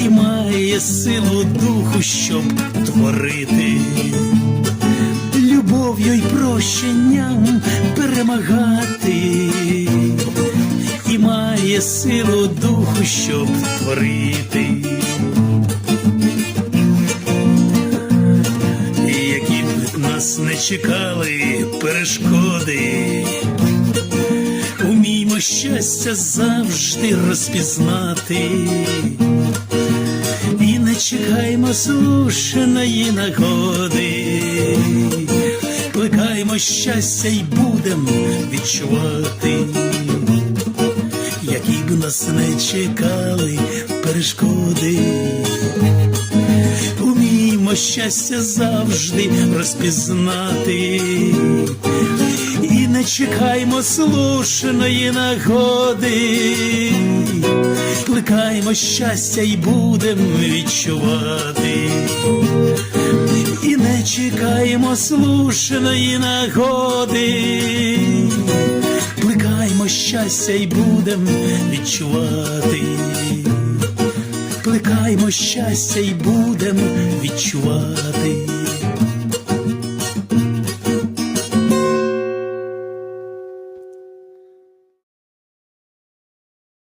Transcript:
і має силу духу, щоб творити, любов'ю й прощенням перемагати, і має силу духу, щоб творити. Які б нас не чекали перешкоди, щастя завжди розпізнати, і не чекаймо слушаної нагоди, плекаймо щастя й будем відчувати, які б нас не чекали перешкоди. Уміймо щастя завжди розпізнати, не чекаймо слушаної нагоди, плекаймо щастя і будем відчувати, і не чекаємо слушаної нагоди, плекаймо щастя і будем відчувати. Плекаймо щастя і будем відчувати.